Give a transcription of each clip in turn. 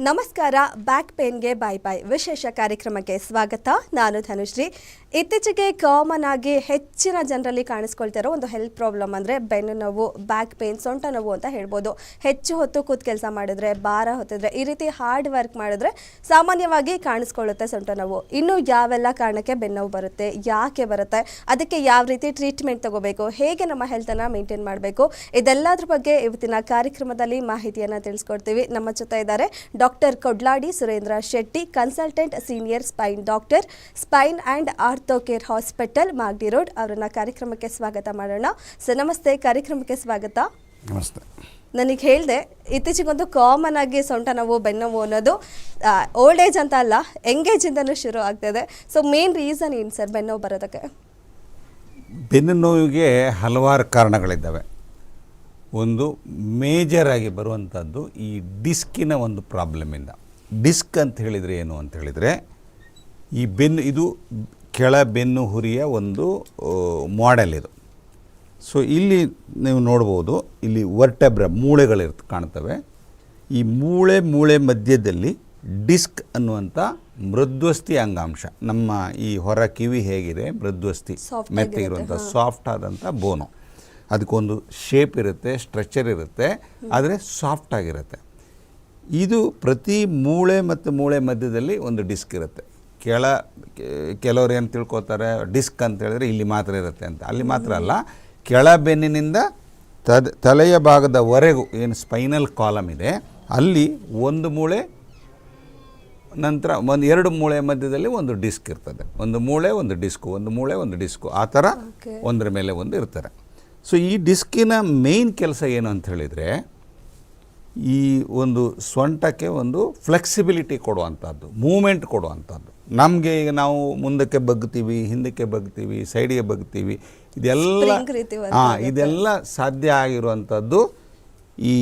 ನಮಸ್ಕಾರ ಬ್ಯಾಕ್ ಪೇನ್ಗೆ ಬಾಯ್ ಬಾಯ್ ವಿಶೇಷ ಕಾರ್ಯಕ್ರಮಕ್ಕೆ ಸ್ವಾಗತ. ನಾನು ಧನುಶ್ರೀ. ಇತ್ತೀಚೆಗೆ ಕಾಮನ್ ಆಗಿ ಹೆಚ್ಚಿನ ಜನರಲ್ಲಿ ಕಾಣಿಸ್ಕೊಳ್ತಿರೋ ಒಂದು ಹೆಲ್ತ್ ಪ್ರಾಬ್ಲಮ್ ಅಂದರೆ ಬೆನ್ನು ನೋವು ಬ್ಯಾಕ್ ಪೇನ್ ಸೊಂಟ ನೋವು ಅಂತ ಹೇಳ್ಬೋದು. ಹೆಚ್ಚು ಹೊತ್ತು ಕೂತ್ ಕೆಲಸ ಮಾಡಿದ್ರೆ, ಭಾರ ಹೊತ್ತಿದ್ರೆ, ಈ ರೀತಿ ಹಾರ್ಡ್ ವರ್ಕ್ ಮಾಡಿದ್ರೆ ಸಾಮಾನ್ಯವಾಗಿ ಕಾಣಿಸ್ಕೊಳ್ಳುತ್ತೆ ಸೊಂಟ ನೋವು. ಇನ್ನು ಯಾವೆಲ್ಲ ಕಾರಣಕ್ಕೆ ಬೆನ್ನೋವು ಬರುತ್ತೆ, ಯಾಕೆ ಬರುತ್ತೆ, ಅದಕ್ಕೆ ಯಾವ ರೀತಿ ಟ್ರೀಟ್ಮೆಂಟ್ ತಗೋಬೇಕು, ಹೇಗೆ ನಮ್ಮ ಹೆಲ್ತನ್ನು ಮೇಂಟೈನ್ ಮಾಡಬೇಕು, ಇದೆಲ್ಲದ್ರ ಬಗ್ಗೆ ಇವತ್ತಿನ ಕಾರ್ಯಕ್ರಮದಲ್ಲಿ ಮಾಹಿತಿಯನ್ನು ತಿಳಿಸ್ಕೊಡ್ತೀವಿ. ನಮ್ಮ ಜೊತೆ ಇದ್ದಾರೆ doctor Kodladi Surendra Shetty consultant senior spine doctor spine and ortho care hospital Magadi road ಅವರನ್ನ ಕಾರ್ಯಕ್ರಮಕ್ಕೆ ಸ್ವಾಗತ ಮಾಡೋಣ. ಸರ್ ನಮಸ್ತೆ. ಕಾರ್ಯಕ್ರಮಕ್ಕೆ ಸ್ವಾಗತ. ನಮಸ್ತೆ. ನನಗೆ ಹೇಳಿದೆ ಇತ್ತೀಚೆಗೊಂದು ಕಾಮನ್ ಆಗಿ ಸೊಂಟ ನೋವು ಬೆನ್ನೋವು ಅನ್ನೋದು ಓಲ್ಡ್ ಏಜ್ ಅಂತ ಅಲ್ಲ ಎಂಗೇಜಿಂದನೂ ಶುರು ಆಗ್ತದೆ. ಸೊ ಮೇನ್ ರೀಸನ್ ಏನು ಸರ್ ಬೆನ್ನೋವು ಬರೋದಕ್ಕೆ? ಬೆನ್ನು ನೋವಿಗೆ ಹಲವಾರು ಕಾರಣಗಳಿದ್ದಾವೆ. ಒಂದು ಮೇಜರ್ ಆಗಿ ಬರುವಂಥದ್ದು ಈ ಡಿಸ್ಕಿನ ಒಂದು ಪ್ರಾಬ್ಲಮಿಂದ ಡಿಸ್ಕ್ ಅಂತ ಹೇಳಿದರೆ ಏನು ಅಂತ ಹೇಳಿದರೆ ಈ ಬೆನ್ನು ಇದು ಕೆಳ ಬೆನ್ನು ಹುರಿಯ ಒಂದು ಮಾಡೆಲ್ ಇದು. ಸೊ ಇಲ್ಲಿ ನೀವು ನೋಡ್ಬೋದು ಇಲ್ಲಿ ವರ್ಟೆಬ್ರ ಮೂಳೆಗಳಿರ್ತ ಕಾಣ್ತವೆ. ಈ ಮೂಳೆ ಮೂಳೆ ಮಧ್ಯದಲ್ಲಿ ಡಿಸ್ಕ್ ಅನ್ನುವಂಥ ಮೃದ್ವಸ್ತಿ ಅಂಗಾಂಶ. ನಮ್ಮ ಈ ಹೊರ ಕಿವಿ ಹೇಗಿದೆ ಮೃದ್ವಸ್ತಿ Soft ಮೆತ್ತಗಿರುವಂಥ ಸಾಫ್ಟ್ ಆದಂಥ ಬೋನು. ಅದಕ್ಕೊಂದು ಶೇಪ್ ಇರುತ್ತೆ ಸ್ಟ್ರಕ್ಚರ್ ಇರುತ್ತೆ ಆದರೆ ಸಾಫ್ಟ್ ಆಗಿರುತ್ತೆ. ಇದು ಪ್ರತಿ ಮೂಳೆ ಮತ್ತು ಮೂಳೆ ಮಧ್ಯದಲ್ಲಿ ಒಂದು ಡಿಸ್ಕ್ ಇರುತ್ತೆ. ಕೆಳ ಕೆಲವರು ಏನು ತಿಳ್ಕೊತಾರೆ ಡಿಸ್ಕ್ ಅಂತ ಹೇಳಿದ್ರೆ ಇಲ್ಲಿ ಮಾತ್ರ ಇರುತ್ತೆ ಅಂತ. ಅಲ್ಲಿ ಮಾತ್ರ ಅಲ್ಲ ಕೆಳ ಬೆನ್ನಿನಿಂದ ತದ ತಲೆಯ ಭಾಗದವರೆಗೂ ಏನು ಸ್ಪೈನಲ್ ಕಾಲಮ್ ಇದೆ ಅಲ್ಲಿ ಒಂದು ಮೂಳೆ ನಂತರ ಒಂದು ಎರಡು ಮೂಳೆ ಮಧ್ಯದಲ್ಲಿ ಒಂದು ಡಿಸ್ಕ್ ಇರ್ತದೆ. ಒಂದು ಮೂಳೆ ಒಂದು ಡಿಸ್ಕು ಒಂದು ಮೂಳೆ ಒಂದು ಡಿಸ್ಕು ಆ ಥರ ಒಂದರ ಮೇಲೆ ಒಂದು ಇರ್ತಾರೆ. ಸೊ ಈ ಡಿಸ್ಕಿನ ಮೇಯ್ನ್ ಕೆಲಸ ಏನು ಅಂತ ಹೇಳಿದರೆ ಈ ಒಂದು ಸೊಂಟಕ್ಕೆ ಒಂದು ಫ್ಲೆಕ್ಸಿಬಿಲಿಟಿ ಕೊಡುವಂಥದ್ದು ಮೂಮೆಂಟ್ ಕೊಡುವಂಥದ್ದು. ನಮಗೆ ಈಗ ನಾವು ಮುಂದಕ್ಕೆ ಬಗ್ತೀವಿ ಹಿಂದಕ್ಕೆ ಬಗ್ತೀವಿ ಸೈಡಿಗೆ ಬಗ್ತೀವಿ ಇದೆಲ್ಲ ಹಾಂ ಇದೆಲ್ಲ ಸಾಧ್ಯ ಆಗಿರುವಂಥದ್ದು ಈ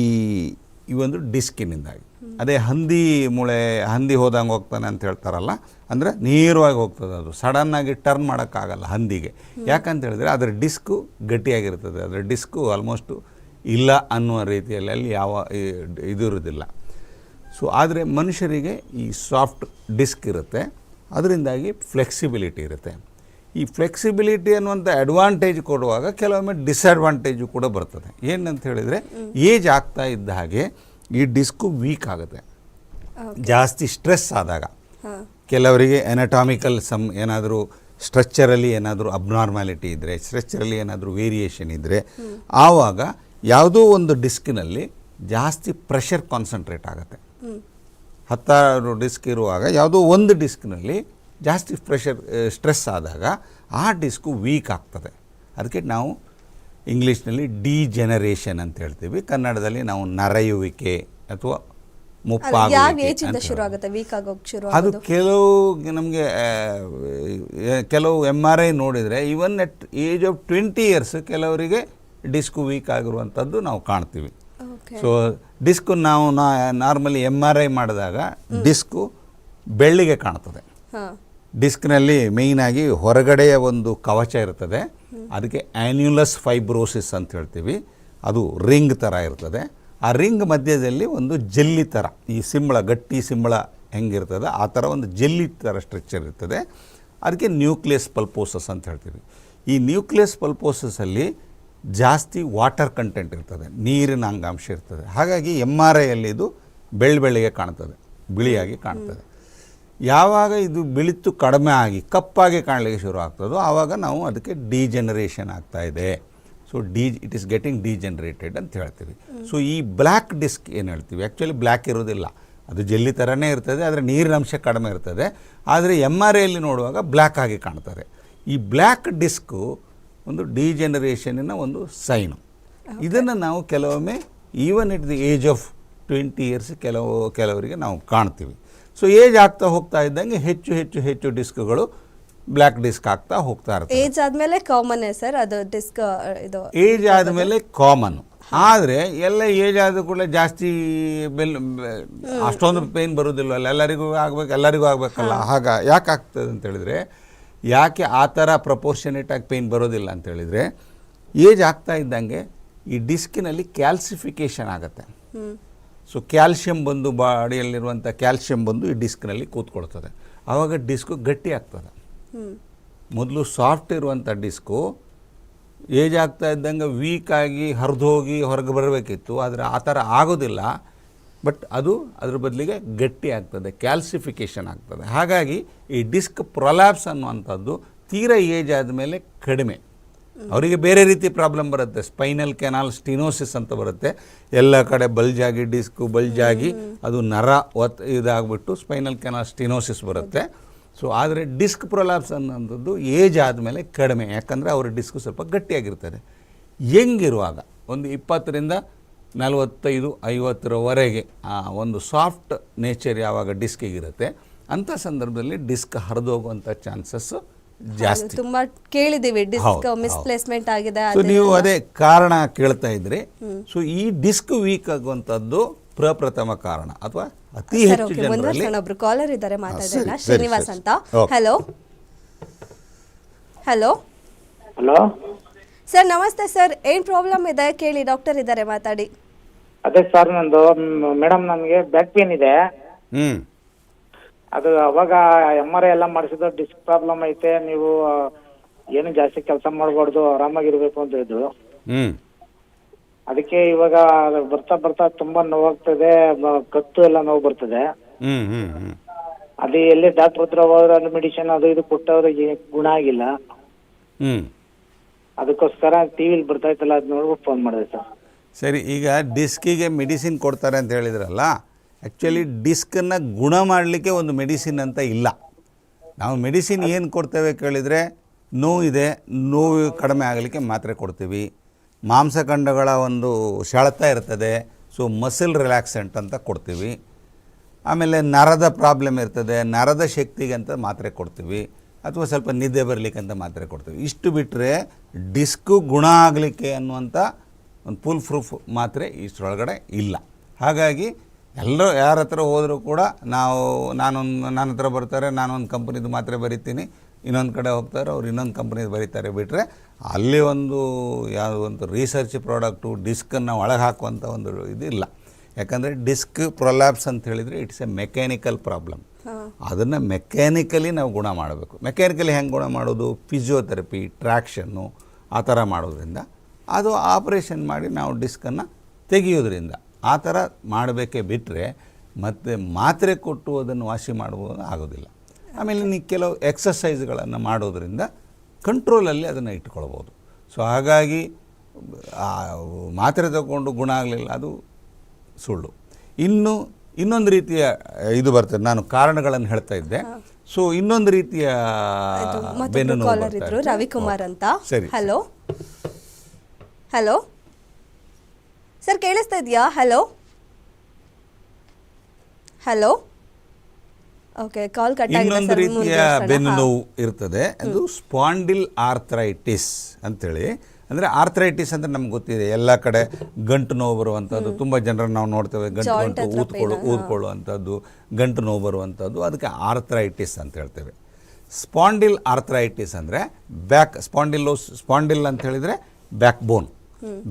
ಈ ಒಂದು ಡಿಸ್ಕಿನಿಂದಾಗಿ. ಅದೇ ಹಂದಿ ಮೂಳೆ ಹಂದಿ ಹೋದಂಗೆ ಹೋಗ್ತಾನೆ ಅಂತ ಹೇಳ್ತಾರಲ್ಲ ಅಂದರೆ ನೇರವಾಗಿ ಹೋಗ್ತದೆ ಅದು. ಸಡನ್ನಾಗಿ ಟರ್ನ್ ಮಾಡೋಕ್ಕಾಗಲ್ಲ ಹಂದಿಗೆ. ಯಾಕಂತ ಹೇಳಿದ್ರೆ ಅದರ ಡಿಸ್ಕು ಗಟ್ಟಿಯಾಗಿರ್ತದೆ. ಅದರ ಡಿಸ್ಕು ಆಲ್ಮೋಸ್ಟು ಇಲ್ಲ ಅನ್ನುವ ರೀತಿಯಲ್ಲಿ ಅಲ್ಲಿ ಯಾವ ಇದು ಇರೋದಿಲ್ಲ ಸೊ ಆದರೆ ಮನುಷ್ಯರಿಗೆ ಈ ಸಾಫ್ಟ್ ಡಿಸ್ಕ್ ಇರುತ್ತೆ. ಅದರಿಂದಾಗಿ ಫ್ಲೆಕ್ಸಿಬಿಲಿಟಿ ಇರುತ್ತೆ. ಈ ಫ್ಲೆಕ್ಸಿಬಿಲಿಟಿ ಅನ್ನುವಂಥ ಅಡ್ವಾಂಟೇಜ್ ಕೊಡುವಾಗ ಕೆಲವೊಮ್ಮೆ ಡಿಸ್ಅಡ್ವಾಂಟೇಜು ಕೂಡ ಬರ್ತದೆ. ಏನಂತ ಹೇಳಿದರೆ ಏಜ್ ಆಗ್ತಾ ಇದ್ದ ಹಾಗೆ ಈ ಡಿಸ್ಕು ವೀಕ್ ಆಗುತ್ತೆ. ಜಾಸ್ತಿ ಸ್ಟ್ರೆಸ್ ಆದಾಗ ಕೆಲವರಿಗೆ ಎನಟಾಮಿಕಲ್ ಸಮ್ ಏನಾದರೂ ಸ್ಟ್ರಕ್ಚರಲ್ಲಿ ಏನಾದರೂ ಅಬ್ನಾರ್ಮಾಲಿಟಿ ಇದ್ದರೆ ಸ್ಟ್ರಕ್ಚರಲ್ಲಿ ಏನಾದರೂ ವೇರಿಯೇಷನ್ ಇದ್ದರೆ ಆವಾಗ ಯಾವುದೋ ಒಂದು ಡಿಸ್ಕಿನಲ್ಲಿ ಜಾಸ್ತಿ ಪ್ರೆಷರ್ ಕಾನ್ಸಂಟ್ರೇಟ್ ಆಗುತ್ತೆ. ಹತ್ತಾರು ಡಿಸ್ಕ್ ಇರುವಾಗ ಯಾವುದೋ ಒಂದು ಡಿಸ್ಕ್ನಲ್ಲಿ ಜಾಸ್ತಿ ಪ್ರೆಷರ್ ಸ್ಟ್ರೆಸ್ ಆದಾಗ ಆ ಡಿಸ್ಕು ವೀಕ್ ಆಗ್ತದೆ. ಅದಕ್ಕೆ ನಾವು ಇಂಗ್ಲೀಷ್ನಲ್ಲಿ ಡಿ ಜನರೇಷನ್ ಅಂತ ಹೇಳ್ತೀವಿ. ಕನ್ನಡದಲ್ಲಿ ನಾವು ನರೆಯುವಿಕೆ ಅಥವಾ ಮುಪ್ಪಾಗುತ್ತೆ ಅದು ಕೆಲವು ನಮಗೆ ಕೆಲವು ಎಂ ಆರ್ ಐ ನೋಡಿದರೆ even at age of twenty years ಕೆಲವರಿಗೆ ಡಿಸ್ಕು ವೀಕ್ ಆಗಿರುವಂಥದ್ದು ನಾವು ಕಾಣ್ತೀವಿ. ಸೊ ಡಿಸ್ಕ್ ನಾವು ನಾರ್ಮಲಿ ಎಂ ಆರ್ ಐ ಮಾಡಿದಾಗ ಡಿಸ್ಕು ಬೆಳ್ಳಿಗೆ ಕಾಣ್ತದೆ. ಡಿಸ್ಕ್ನಲ್ಲಿ ಮೇಯ್ನಾಗಿ ಹೊರಗಡೆಯ ಒಂದು ಕವಚ ಇರ್ತದೆ. ಅದಕ್ಕೆ ಆ್ಯನ್ಯುಲಸ್ ಫೈಬ್ರೋಸಿಸ್ ಅಂತ ಹೇಳ್ತೀವಿ. ಅದು ರಿಂಗ್ ಥರ ಇರ್ತದೆ. ಆ ರಿಂಗ್ ಮಧ್ಯದಲ್ಲಿ ಒಂದು ಜೆಲ್ಲಿ ಥರ ಈ ಸಿಂಬಳ ಗಟ್ಟಿ ಸಿಂಬಳ ಹೆಂಗಿರ್ತದೆ ಆ ಥರ ಒಂದು ಜೆಲ್ಲಿ ಥರ ಸ್ಟ್ರಕ್ಚರ್ ಇರ್ತದೆ. ಅದಕ್ಕೆ ನ್ಯೂಕ್ಲಿಯಸ್ ಪಲ್ಪೋಸಸ್ ಅಂತ ಹೇಳ್ತೀವಿ. ಈ ನ್ಯೂಕ್ಲಿಯಸ್ ಪಲ್ಪೋಸಸಲ್ಲಿ ಜಾಸ್ತಿ ವಾಟರ್ ಕಂಟೆಂಟ್ ಇರ್ತದೆ, ನೀರಿನ ಅಂಗಾಂಶ ಇರ್ತದೆ. ಹಾಗಾಗಿ ಎಂ ಆರ್ ಐಯಲ್ಲಿ ಇದು ಬೆಳ್ಳ ಬೆಳ್ಳಿಗೆ ಕಾಣ್ತದೆ, ಬಿಳಿಯಾಗಿ ಕಾಣ್ತದೆ. ಯಾವಾಗ ಇದು ಬಿಳಿತು ಕಡಿಮೆ ಆಗಿ ಕಪ್ಪಾಗಿ ಕಾಣಲಿಕ್ಕೆ ಶುರು ಆಗ್ತದೋ ಆವಾಗ ನಾವು ಅದಕ್ಕೆ ಡಿಜೆನರೇಷನ್ ಆಗ್ತಾ ಇದೆ. So the it is getting degenerated ಅಂತ ಹೇಳ್ತೀವಿ. ಸೊ ಈ ಬ್ಲ್ಯಾಕ್ ಡಿಸ್ಕ್ ಏನು ಹೇಳ್ತೀವಿ? ಆ್ಯಕ್ಚುಲಿ ಬ್ಲ್ಯಾಕ್ ಇರೋದಿಲ್ಲ ಅದು ಜೆಲ್ಲಿ ಥರನೇ ಇರ್ತದೆ, ಆದರೆ ನೀರಿನ ಅಂಶ ಕಡಿಮೆ ಇರ್ತದೆ. ಆದರೆ ಎಂ ಆರ್ ಐಯಲ್ಲಿ ನೋಡುವಾಗ ಬ್ಲ್ಯಾಕ್ ಆಗಿ ಕಾಣ್ತಾರೆ ಈ ಬ್ಲ್ಯಾಕ್ ಡಿಸ್ಕು ಒಂದು ಡಿಜೆನರೇಷನಿನ ಒಂದು ಸೈನು ಇದನ್ನು ನಾವು ಕೆಲವೊಮ್ಮೆ even at the age of twenty years ಕೆಲವು ಕೆಲವರಿಗೆ ನಾವು ಕಾಣ್ತೀವಿ. ಸೊ ಏಜ್ ಆಗ್ತಾ ಹೋಗ್ತಾ ಇದ್ದಂಗೆ ಹೆಚ್ಚು ಹೆಚ್ಚು ಹೆಚ್ಚು ಡಿಸ್ಕ್ಗಳು ಬ್ಲ್ಯಾಕ್ ಡಿಸ್ಕ್ ಆಗ್ತಾ ಹೋಗ್ತಾ ಇರ್ತವೆ. ಏಜ್ ಆದಮೇಲೆ ಕಾಮನ್ ಸರ್ ಅದು ಡಿಸ್ಕ್ ಇದು ಏಜ್ ಆದಮೇಲೆ ಕಾಮನ್ ಆದರೆ ಎಲ್ಲ ಏಜ್ ಆದ ಕೂಡಲೇ ಜಾಸ್ತಿ ಬೆಲ್ ಅಷ್ಟೊಂದು ಪೇಯ್ನ್ ಬರೋದಿಲ್ವಲ್ಲ? ಎಲ್ಲರಿಗೂ ಆಗ್ಬೇಕು ಎಲ್ಲರಿಗೂ ಆಗಬೇಕಲ್ಲ? ಆಗ ಯಾಕೆ ಆಗ್ತದೆ ಅಂತ ಹೇಳಿದ್ರೆ ಯಾಕೆ ಆ ಥರ ಪ್ರಪೋರ್ಷನೇಟಾಗಿ ಪೇಯ್ನ್ ಬರೋದಿಲ್ಲ ಅಂತ ಹೇಳಿದರೆ ಏಜ್ ಆಗ್ತಾ ಇದ್ದಂಗೆ ಈ ಡಿಸ್ಕಿನಲ್ಲಿ ಕ್ಯಾಲ್ಸಿಫಿಕೇಷನ್ ಆಗುತ್ತೆ. ಸೊ ಕ್ಯಾಲ್ಶಿಯಂ ಬಂದು ಬಾಡಿಯಲ್ಲಿರುವಂಥ ಕ್ಯಾಲ್ಶಿಯಂ ಬಂದು ಈ ಡಿಸ್ಕ್ನಲ್ಲಿ ಕೂತ್ಕೊಳ್ತದೆ. ಆವಾಗ ಡಿಸ್ಕು ಗಟ್ಟಿ ಆಗ್ತದೆ. ಮೊದಲು ಸಾಫ್ಟ್ ಇರುವಂಥ ಡಿಸ್ಕು ಏಜ್ ಆಗ್ತಾ ಇದ್ದಂಗೆ ವೀಕ್ ಆಗಿ ಹರಿದು ಹೋಗಿ ಹೊರಗೆ ಬರಬೇಕಿತ್ತು ಆದರೆ ಆ ಥರ ಆಗೋದಿಲ್ಲ. ಬಟ್ ಅದು ಅದ್ರ ಬದಲಿಗೆ ಗಟ್ಟಿ ಆಗ್ತದೆ ಕ್ಯಾಲ್ಸಿಫಿಕೇಷನ್ ಆಗ್ತದೆ. ಹಾಗಾಗಿ ಈ ಡಿಸ್ಕ್ ಪ್ರೊಲ್ಯಾಪ್ಸ್ ಅನ್ನುವಂಥದ್ದು ತೀರ ಏಜ್ ಆದಮೇಲೆ ಕಡಿಮೆ. ಅವರಿಗೆ ಬೇರೆ ರೀತಿ ಪ್ರಾಬ್ಲಮ್ ಬರುತ್ತೆ. ಸ್ಪೈನಲ್ ಕೆನಾಲ್ ಸ್ಟಿನೋಸಿಸ್ ಅಂತ ಬರುತ್ತೆ. ಎಲ್ಲ ಕಡೆ ಬಲ್ಜಾಗಿ ಡಿಸ್ಕು ಬಲ್ಜಾಗಿ ಅದು ನರ ಒತ್ ಇದಾಗ್ಬಿಟ್ಟು ಸ್ಪೈನಲ್ ಕೆನಾಲ್ ಸ್ಟಿನೋಸಿಸ್ ಬರುತ್ತೆ. ಸೊ ಆದರೆ ಡಿಸ್ಕ್ ಪ್ರೊಲ್ಯಾಪ್ಸ್ ಅನ್ನೋಂಥದ್ದು ಏಜ್ ಆದಮೇಲೆ ಕಡಿಮೆ. ಯಾಕಂದರೆ ಅವರ ಡಿಸ್ಕು ಸ್ವಲ್ಪ ಗಟ್ಟಿಯಾಗಿರ್ತದೆ. ಹೆಂಗಿರುವಾಗ? ಒಂದು ಇಪ್ಪತ್ತರಿಂದ ನಲವತ್ತೈದು ಐವತ್ತರವರೆಗೆ ಆ ಒಂದು ಸಾಫ್ಟ್ ನೇಚರ್ ಯಾವಾಗ ಡಿಸ್ಕಿಗಿರುತ್ತೆ ಅಂಥ ಸಂದರ್ಭದಲ್ಲಿ ಡಿಸ್ಕ್ ಹರಿದೋಗುವಂಥ ಚಾನ್ಸಸ್ ಜಾಸ್ತಿ. ತುಂಬಾ ಕೇಳಿದ್ದೀವಿ ಡಿಸ್ಕ್ ಮಿಸ್ಪ್ಲೇಸ್ಮೆಂಟ್ ಆಗಿದೆ ಸೊ ನೀವು ಅದೇ ಕಾರಣ ಕೇಳ್ತಾ ಇದ್ರಿ. ಸೊ ಈ ಡಿಸ್ಕ್ ವೀಕ್ ಆಗುವಂಥದ್ದು ಪ್ರಪ್ರಥಮ ಕಾರಣ ಅಥವಾ ಅತಿ ಹೆಚ್ಚು ಜನರಲ್ಲಿ ಒಬ್ರು ಕಾಲರ್ ಇದ್ದಾರೆ ಮಾತಾಡೋಣ ಶ್ರೀನಿವಾಸ್ ಅಂತ. ಹಲೋ ಹಲೋ ಹಲೋ ಸರ್ ನಮಸ್ತೆ ಸರ್. ಏನ್ ಪ್ರಾಬ್ಲಮ್ ಇದೆ? ಕೇಳಿ ಡಾಕ್ಟರ್ ಇದ್ದಾರೆ ಮಾತಾಡಿ. ಅದೇ ಸರ್ ನಂದು ಮೇಡಮ್ ನನಗೆ ಬ್ಯಾಕ್ ಪೇನ್ ಇದೆ. ಹ್ಮ್. ಅದು ಅವಾಗ ಎಂ ಆರ್ ಐ ಎಲ್ಲ ಮಾಡಿಸಿದ್ದು ಡಿಸ್ಕ್ ಪ್ರಾಬ್ಲಮ್ ಐತೆ ನೀವು ಏನು ಜಾಸ್ತಿ ಕೆಲಸ ಮಾಡಬಾರ್ದು ಆರಾಮಾಗಿರ್ಬೇಕು ಅಂತ ಹೇಳಿದ್ರು. ಹ್ಮ್. ಅದಕ್ಕೆ ಇವಾಗ ಬರ್ತಾ ಬರ್ತಾ ತುಂಬಾ ನೋವಾಗ್ತದೆ ಮ- ಕತ್ತು ಎಲ್ಲ ನೋವು ಬರ್ತದೆ. ಹ್ಮ್ ಹ್ಮ್ ಅದೇ ಅದು ಎಲ್ಲಿ ಡಾಕ್ಟರ್ ಹತ್ರ ಹೋದ್ರೆ ಅಲ್ಲಿ ಮೆಡಿಸಿನ್ ಅದು ಇದು ಕೊಟ್ಟವ್ರಿಗೆ ಗುಣ ಆಗಿಲ್ಲ. ಹ್ಞೂ ಅದಕ್ಕೋಸ್ಕರ ಟಿವಿಲಿ ಬರ್ತಾ ಇತ್ತಲ್ಲ ಅದು ನೋಡ್ಬಿಟ್ಟು ಫೋನ್ ಮಾಡಿದೆ ಸರ್. ಸರಿ, ಈಗ ಡಿಸ್ಕಿಗೆ ಮೆಡಿಸಿನ್ ಕೊಡ್ತಾರೆ ಅಂತ ಹೇಳಿದ್ರಲ್ಲ ಆ್ಯಕ್ಚುಲಿ ಡಿಸ್ಕನ್ನು ಗುಣ ಮಾಡಲಿಕ್ಕೆ ಒಂದು ಮೆಡಿಸಿನ್ ಅಂತ ಇಲ್ಲ. ನಾವು ಮೆಡಿಸಿನ್ ಏನು ಕೊಡ್ತೇವೆ ಕೇಳಿದರೆ ನೋವಿದೆ ನೋವು ಕಡಿಮೆ ಆಗಲಿಕ್ಕೆ ಮಾತ್ರೆ ಕೊಡ್ತೀವಿ. ಮಾಂಸಖಂಡಗಳ ಒಂದು ಸೆಳೆತ ಇರ್ತದೆ ಸೊ ಮಸಲ್ ರಿಲ್ಯಾಕ್ಸೆಂಟ್ ಅಂತ ಕೊಡ್ತೀವಿ. ಆಮೇಲೆ ನರದ ಪ್ರಾಬ್ಲಮ್ ಇರ್ತದೆ, ನರದ ಶಕ್ತಿಗೆ ಅಂತ ಮಾತ್ರೆ ಕೊಡ್ತೀವಿ. ಅಥವಾ ಸ್ವಲ್ಪ ನಿದ್ದೆ ಬರಲಿಕ್ಕೆ ಅಂತ ಮಾತ್ರೆ ಕೊಡ್ತೀವಿ. ಇಷ್ಟು ಬಿಟ್ಟರೆ ಡಿಸ್ಕು ಗುಣ ಆಗಲಿಕ್ಕೆ ಅನ್ನುವಂಥ ಒಂದು ಫುಲ್ ಪ್ರೂಫ್ ಮಾತ್ರೆ ಇಷ್ಟರೊಳಗಡೆ ಇಲ್ಲ. ಹಾಗಾಗಿ ಎಲ್ಲರೂ ಯಾರ ಹತ್ರ ಹೋದರೂ ಕೂಡ ನಾವು, ನಾನೊಂದು, ನನ್ನ ಹತ್ರ ಬರ್ತಾರೆ, ನಾನೊಂದು ಕಂಪ್ನಿದು ಮಾತ್ರೆ ಬರಿತೀನಿ, ಇನ್ನೊಂದು ಕಡೆ ಹೋಗ್ತಾರೆ, ಅವ್ರು ಇನ್ನೊಂದು ಕಂಪ್ನಿದು ಬರೀತಾರೆ ಬಿಟ್ಟರೆ ಅಲ್ಲಿ ಒಂದು ಯಾವುದೋ ಒಂದು ರಿಸರ್ಚ್ ಪ್ರಾಡಕ್ಟು ಡಿಸ್ಕನ್ನು ಒಳಗೆ ಹಾಕುವಂಥ ಒಂದು ಇದು ಇಲ್ಲ. ಯಾಕಂದರೆ ಡಿಸ್ಕ್ ಪ್ರೊಲ್ಯಾಪ್ಸ್ ಅಂತ ಹೇಳಿದರೆ ಇಟ್ಸ್ ಎ ಮೆಕ್ಯಾನಿಕಲ್ ಪ್ರಾಬ್ಲಮ್ ಅದನ್ನು ಮೆಕ್ಯಾನಿಕಲಿ ನಾವು ಗುಣ ಮಾಡಬೇಕು. ಮೆಕ್ಯಾನಿಕಲಿ ಹೆಂಗೆ ಗುಣ ಮಾಡೋದು? ಫಿಸಿಯೋಥೆರಪಿ ಟ್ರ್ಯಾಕ್ಷನ್ನು ಆ ಥರ ಮಾಡೋದ್ರಿಂದ. ಅದು ಆಪ್ರೇಷನ್ ಮಾಡಿ ನಾವು ಡಿಸ್ಕನ್ನು ತೆಗೆಯೋದ್ರಿಂದ. ಆ ಥರ ಮಾಡಬೇಕೇ ಬಿಟ್ಟರೆ ಮತ್ತು ಮಾತ್ರೆ ಕೊಟ್ಟು ಅದನ್ನು ವಾಸಿ ಮಾಡುವುದು ಆಗೋದಿಲ್ಲ. ಆಮೇಲೆ ನೀವು ಕೆಲವು ಎಕ್ಸಸೈಸ್ಗಳನ್ನು ಮಾಡೋದ್ರಿಂದ ಕಂಟ್ರೋಲಲ್ಲಿ ಅದನ್ನು ಇಟ್ಕೊಳ್ಬೋದು. ಸೊ ಹಾಗಾಗಿ ಮಾತ್ರೆ ತಗೊಂಡು ಗುಣ ಆಗಲಿಲ್ಲ, ಅದು ಸುಳ್ಳು. ಇನ್ನು ಇನ್ನೊಂದು ರೀತಿಯ ಇದು ಬರ್ತದೆ. ನಾನು ಕಾರಣಗಳನ್ನು ಹೇಳ್ತಾ ಇದ್ದೆ. ಸೊ ಇನ್ನೊಂದು ರೀತಿಯ ಕಾಲರ್ ಇದ್ರು. ರವಿಕುಮಾರ್ ಅಂತ. ಸರಿ ಹಲೋ ಹಲೋ ಸರ್ ಕೇಳಿಸ್ತಾ ಇದೆಯಾ? Hello hello okay call cut ಇನ್ನೊಂದು ರೀತಿಯ ಬೆನ್ನು ನೋವು ಇರ್ತದೆ. ಅದು ಸ್ಪಾಂಡಿಲ್ ಆರ್ಥರೈಟಿಸ್ ಅಂತೇಳಿ. ಅಂದರೆ ಆರ್ಥರೈಟಿಸ್ ಅಂದರೆ ನಮ್ಗೆ ಗೊತ್ತಿದೆ ಎಲ್ಲ ಕಡೆ ಗಂಟು ನೋವು ಬರುವಂಥದ್ದು ತುಂಬ ಜನರನ್ನು ನಾವು ನೋಡ್ತೇವೆ ಗಂಟು ಗಂಟು ಊದ್ಕೊಳ್ಳು. ಊದ್ಕೊಳ್ಳುವಂಥದ್ದು ಗಂಟು ನೋವು ಬರುವಂಥದ್ದು ಅದಕ್ಕೆ ಆರ್ಥರೈಟಿಸ್ ಅಂತ ಹೇಳ್ತೇವೆ. ಸ್ಪಾಂಡಿಲ್ ಆರ್ಥರೈಟಿಸ್ ಅಂದರೆ ಬ್ಯಾಕ್ ಸ್ಪಾಂಡಿಲ್ ಸ್ಪಾಂಡಿಲ್ ಅಂತ ಹೇಳಿದರೆ ಬ್ಯಾಕ್ ಬೋನ್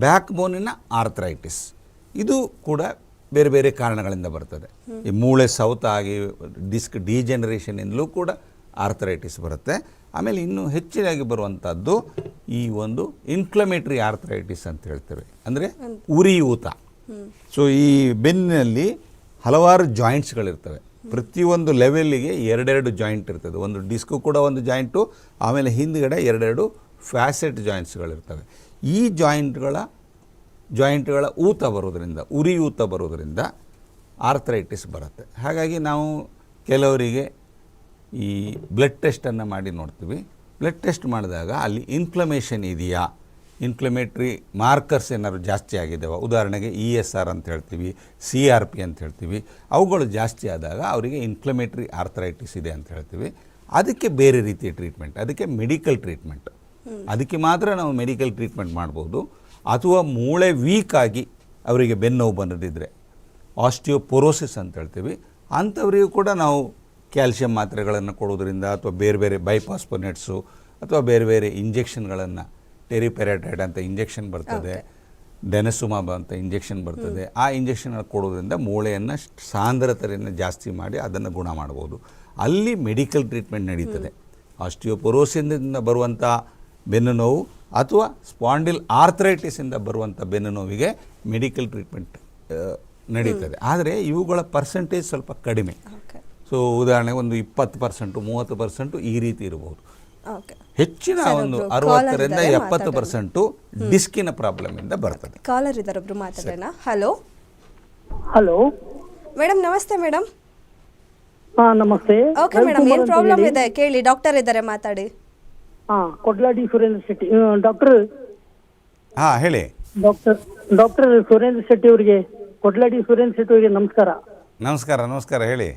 ಬ್ಯಾಕ್ ಬೋನಿನ ಆರ್ಥರೈಟಿಸ್ ಇದು ಕೂಡ ಬೇರೆ ಬೇರೆ ಕಾರಣಗಳಿಂದ ಬರ್ತದೆ. ಈ ಮೂಳೆ ಸೌತಾಗಿ ಡಿಸ್ಕ್ ಡಿಜೆನರೇಷನಿಂದಲೂ ಕೂಡ ಆರ್ಥರೈಟಿಸ್ ಬರುತ್ತೆ. ಆಮೇಲೆ ಇನ್ನೂ ಹೆಚ್ಚಿನಾಗಿ ಬರುವಂಥದ್ದು ಈ ಒಂದು ಇನ್ಫ್ಲಮೇಟ್ರಿ ಆರ್ಥರೈಟಿಸ್ ಅಂತ ಹೇಳ್ತೇವೆ. ಅಂದರೆ ಉರಿಯೂತ ಸೊ ಈ ಬೆನ್ನಿನಲ್ಲಿ ಹಲವಾರು ಜಾಯಿಂಟ್ಸ್ಗಳಿರ್ತವೆ ಪ್ರತಿಯೊಂದು ಲೆವೆಲ್ಲಿಗೆ ಎರಡೆರಡು ಜಾಯಿಂಟ್ ಇರ್ತದೆ. ಒಂದು ಡಿಸ್ಕು ಕೂಡ ಒಂದು ಜಾಯಿಂಟು ಆಮೇಲೆ ಹಿಂದ್ಗಡೆ ಎರಡೆರಡು ಫ್ಯಾಸೆಟ್ ಜಾಯಿಂಟ್ಸ್ಗಳಿರ್ತವೆ ಈ ಜಾಯಿಂಟ್ಗಳ ಜಾಯಿಂಟ್ಗಳ ಊತ ಬರೋದರಿಂದ ಉರಿಯೂತ ಬರೋದರಿಂದ ಆರ್ಥರೈಟಿಸ್ ಬರುತ್ತೆ. ಹಾಗಾಗಿ ನಾವು ಕೆಲವರಿಗೆ ಈ ಬ್ಲಡ್ ಟೆಸ್ಟನ್ನು ಮಾಡಿ ನೋಡ್ತೀವಿ. ಬ್ಲಡ್ ಟೆಸ್ಟ್ ಮಾಡಿದಾಗ ಅಲ್ಲಿ ಇನ್ಫ್ಲಮೇಷನ್ ಇದೆಯಾ? ಇನ್ಫ್ಲಮೇಟ್ರಿ ಮಾರ್ಕರ್ಸ್ ಏನಾದ್ರು ಜಾಸ್ತಿ ಆಗಿದ್ದಾವೆ ಉದಾಹರಣೆಗೆ ಇ ಎಸ್ ಆರ್ ಅಂತ ಹೇಳ್ತೀವಿ ಸಿ ಆರ್ ಪಿ ಅಂತ ಹೇಳ್ತೀವಿ. ಅವುಗಳು ಜಾಸ್ತಿ ಆದಾಗ ಅವರಿಗೆ ಇನ್ಫ್ಲಮೇಟ್ರಿ ಆರ್ಥರೈಟಿಸ್ ಇದೆ ಅಂತ ಹೇಳ್ತೀವಿ. ಅದಕ್ಕೆ ಬೇರೆ ರೀತಿಯ ಟ್ರೀಟ್ಮೆಂಟ್ ಅದಕ್ಕೆ ಮೆಡಿಕಲ್ ಟ್ರೀಟ್ಮೆಂಟ್ ಅದಕ್ಕೆ ಮಾತ್ರ ನಾವು ಮೆಡಿಕಲ್ ಟ್ರೀಟ್ಮೆಂಟ್ ಮಾಡ್ಬೋದು. ಅಥವಾ ಮೂಳೆ ವೀಕ್ ಆಗಿ ಅವರಿಗೆ ಬೆನ್ನೋವು ಬಂದಿದ್ದರೆ ಆಸ್ಟಿಯೋಪೊರೋಸಿಸ್ ಅಂತ ಹೇಳ್ತೀವಿ. ಅಂಥವರಿಗೂ ಕೂಡ ನಾವು ಕ್ಯಾಲ್ಶಿಯಂ ಮಾತ್ರೆಗಳನ್ನು ಕೊಡೋದ್ರಿಂದ ಅಥವಾ ಬೇರೆ ಬೇರೆ ಬೈಪಾಸ್ಪೊನೆಟ್ಸು ಅಥವಾ ಬೇರೆ ಬೇರೆ ಇಂಜೆಕ್ಷನ್ಗಳನ್ನು ಟೆರಿಪೆರಾಟೈಡ್ ಅಂತ ಇಂಜೆಕ್ಷನ್ ಬರ್ತದೆ ಡೆನಸುಮಾ ಅಂತ ಇಂಜೆಕ್ಷನ್ ಬರ್ತದೆ ಆ ಇಂಜೆಕ್ಷನ್ ಕೊಡೋದ್ರಿಂದ ಮೂಳೆಯನ್ನು ಸಾಂದ್ರತೆಯನ್ನು ಜಾಸ್ತಿ ಮಾಡಿ ಅದನ್ನು ಗುಣ ಮಾಡ್ಬೋದು. ಅಲ್ಲಿ ಮೆಡಿಕಲ್ ಟ್ರೀಟ್ಮೆಂಟ್ ನಡೀತದೆ. ಆಸ್ಟಿಯೋಪೊರೋಸಿಂದ ಬರುವಂಥ ಬೆನ್ನು ನೋವು ಅಥವಾ ಸ್ಪಾಂಡಿಲ್ ಆರ್ಥರೈಟಿಸಿಂದ ಬರುವಂಥ ಬೆನ್ನು ನೋವಿಗೆ ಮೆಡಿಕಲ್ ಟ್ರೀಟ್ಮೆಂಟ್ ನಡೀತದೆ. ಆದರೆ ಇವುಗಳ ಪರ್ಸೆಂಟೇಜ್ ಸ್ವಲ್ಪ ಕಡಿಮೆ. ಓಕೆ. ಸೊ ಉದಾಹರಣೆಗೆ ಒಂದು ಇಪ್ಪತ್ತು ಪರ್ಸೆಂಟು ಮೂವತ್ತು ಪರ್ಸೆಂಟು ಈ ರೀತಿ ಇರಬಹುದು ಓಕೆ ಹೆಚ್ಚಿನ ಒಂದು ಅರವತ್ತರಿಂದ ಎಪ್ಪತ್ತು. ಪರ್ಸೆಂಟು ಡಿಸ್ಕಿನ ಪ್ರಾಬ್ಲಮ್ ಇಂದ ಬರ್ತದೆ. ಕಾಲರ್ ಇದ್ದಾರೆ ಒಬ್ರು ಮಾತಾಡೋಣ. ಹಲೋ ಹಲೋ ಮೇಡಮ್ ನಮಸ್ತೆ ಮೇಡಮ್ ಹಾ ನಮಸ್ತೆ. ಓಕೆ ಮೇಡಮ್ ಏನು ಪ್ರಾಬ್ಲಮ್ ಇದೆ? ಕೇಳಿ ಡಾಕ್ಟರ್ ಇದ್ದಾರೆ ಮಾತಾಡಿ. ಹಾ ಕೊಡ್ಲಾಡಿ ಸುರೇಂದ್ರ ಶೆಟ್ಟಿ ಡಾಕ್ಟರ್ ಹಾ ಹೇಳಿ. ಡಾಕ್ಟರ್ ಡಾಕ್ಟರ್ ಸುರೇಂದ್ರ ಶೆಟ್ಟಿ ಅವರಿಗೆ ಕೊಡ್ಲಾಡಿ ಸುರೇಂದ್ರ ಶೆಟ್ಟಿ ಅವರಿಗೆ ನಮಸ್ಕಾರ. ನಮಸ್ಕಾರ ನಮಸ್ಕಾರ ಹೇಳಿ.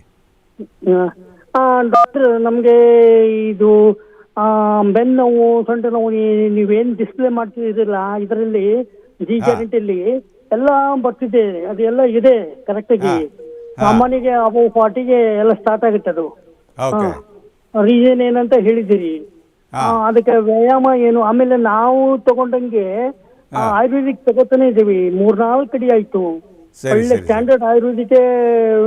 ಡಾಕ್ಟರ್ ನಮಗೆ ಇದು ಆ, ಬೆನ್ನು ನೋವು ಸೊಂಟ ನೋವು ನೀವೇನು ಡಿಸ್ಪ್ಲೇ ಮಾಡ್ತಿದ್ದಿಲ್ಲ ಇದರಲ್ಲಿ ಜಿ ಗ್ಯಾರಂಟಿಯಲ್ಲಿ ಎಲ್ಲ ಬರ್ತಿದೆ ಅದೆಲ್ಲ ಇದೆ ಕರೆಕ್ಟ್ ಆಗಿ. ಸಾಮಾನ್ಯಗೆ ಅವು ಫಾರ್ಟಿಗೆ ಎಲ್ಲ ಸ್ಟಾರ್ಟ್ ಆಗುತ್ತೆ ಅದು. ರೀಸನ್ ಏನಂತ ಹೇಳಿದಿರಿ. ಅದಕ್ಕೆ ವ್ಯಾಯಾಮ ಏನು ಆಮೇಲೆ ನಾವು ತಗೊಂಡಂಗೆ ಆಯುರ್ವೇದಿಕ್ ತಗೋತಾನೆ ಇದೀವಿ ಮೂರ್ನಾಲ್ಕು ಕಡಿ ಆಯ್ತು. ಒಳ್ಳೆ ಸ್ಟ್ಯಾಂಡರ್ಡ್ ಆಯುರ್ವೇದಿಕ್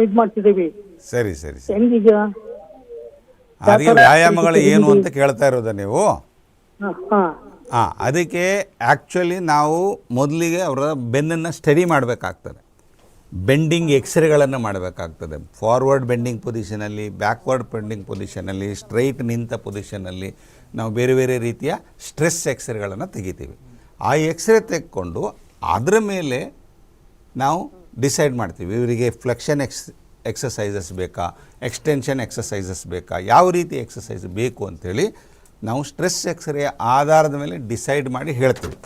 ಇದ್ ಮಾಡ್ತಿದೀವಿ ಸರಿ ಸರಿ ಸರಿ. ಅದಕ್ಕೆ ವ್ಯಾಯಾಮಗಳು ಏನು ಅಂತ ಕೇಳ್ತಾ ಇರೋದ ನೀವು? ಹಾಂ ಅದಕ್ಕೆ ಆ್ಯಕ್ಚುಲಿ ನಾವು ಮೊದಲಿಗೆ ಅವರ ಬೆನ್ನನ್ನು ಸ್ಟಡಿ ಮಾಡಬೇಕಾಗ್ತದೆ. ಬೆಂಡಿಂಗ್ ಎಕ್ಸ್ರೇಗಳನ್ನು ಮಾಡಬೇಕಾಗ್ತದೆ. ಫಾರ್ವರ್ಡ್ ಬೆಂಡಿಂಗ್ ಪೊಸಿಷನಲ್ಲಿ ಬ್ಯಾಕ್ವರ್ಡ್ ಬೆಂಡಿಂಗ್ ಪೊಸಿಷನಲ್ಲಿ ಸ್ಟ್ರೈಟ್ ನಿಂತ ಪೊಸಿಷನಲ್ಲಿ ನಾವು ಬೇರೆ ಬೇರೆ ರೀತಿಯ ಸ್ಟ್ರೆಸ್ ಎಕ್ಸ್ರೇಗಳನ್ನು ತೆಗಿತೀವಿ. ಆ ಎಕ್ಸ್ರೇ ತೆಗೆದುಕೊಂಡು ಅದರ ಮೇಲೆ ನಾವು ಡಿಸೈಡ್ ಮಾಡ್ತೀವಿ. ಇವರಿಗೆ ಫ್ಲೆಕ್ಷನ್ ಎಕ್ಸ್ ಎಕ್ಸಸೈಸಸ್ ಬೇಕಾ? ಎಕ್ಸ್ಟೆನ್ಷನ್ ಎಕ್ಸಸೈಸಸ್ ಬೇಕಾ? ಯಾವ ರೀತಿ ಎಕ್ಸಸೈಸ್ ಬೇಕು ಅಂಥೇಳಿ ನಾವು ಸ್ಟ್ರೆಸ್ ಎಕ್ಸ್ರೇ ಆಧಾರದ ಮೇಲೆ ಡಿಸೈಡ್ ಮಾಡಿ ಹೇಳ್ತೀವಿ.